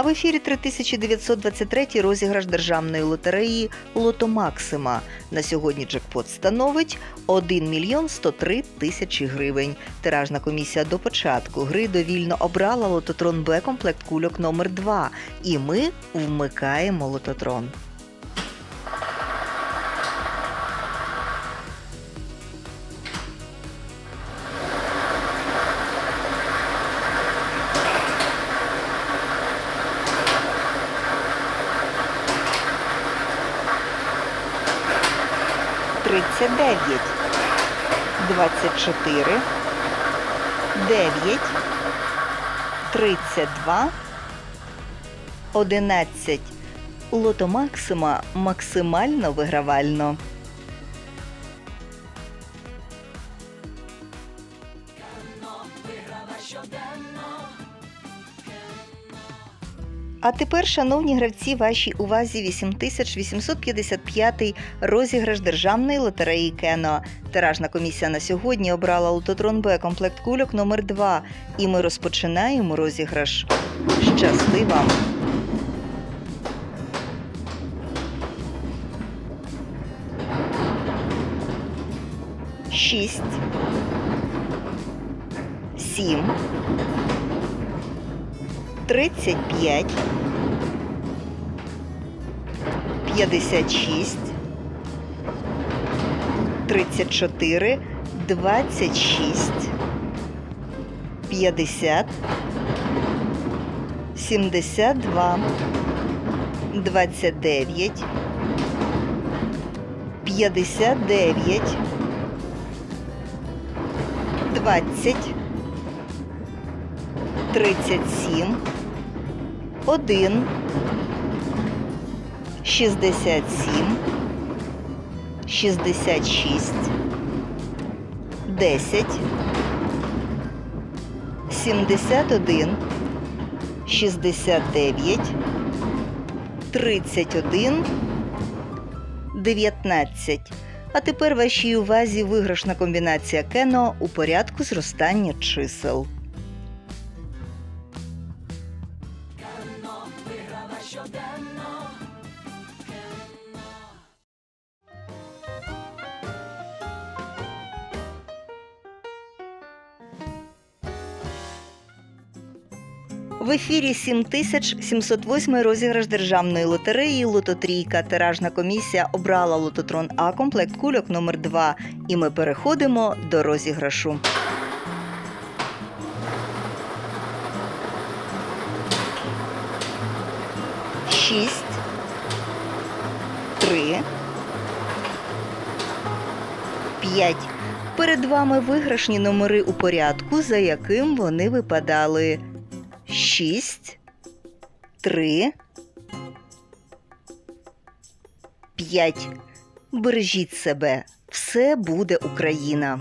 А в ефірі 3923 розіграш державної лотереї Лото Максима. На сьогодні джекпот становить 1 мільйон 103 тисячі гривень. Тиражна комісія до початку гри довільно обрала лототрон Б комплект кульок номер 2 І ми вмикаємо лототрон. Тридцять дев'ять, двадцять чотири, дев'ять, тридцять два, одинадцять. Лото Максима максимально вигравально. А тепер, шановні гравці, вашій увазі 8855 розіграш державної лотереї Кено. Тиражна комісія на сьогодні обрала лототрон Б комплект кульок номер 2 І ми розпочинаємо розіграш. Щасти вам! Шість. Сім. Тридцять п'ять. П'ятдесят шість. Тридцять чотири. Двадцять шість. П'ятдесят. Сімдесят два. Двадцять дев'ять. П'ятдесят дев'ять. Двадцять. Тридцять сім. Один. Шістдесят сім. Шістдесят шість. Десять. Сімдесят один. Шістдесят дев'ять. Тридцять один. Дев'ятнадцять. А тепер вашій увазі виграшна комбінація Кено у порядку зростання чисел. В ефірі 7708 розіграш державної лотереї Лототрійка. Тиражна комісія обрала лототрон А комплект кульок номер 2 І ми переходимо до розіграшу. Шість. Три. П'ять. Перед вами виграшні номери у порядку, за яким вони випадали. Шість, три, п'ять. Бережіть себе. Все буде Україна.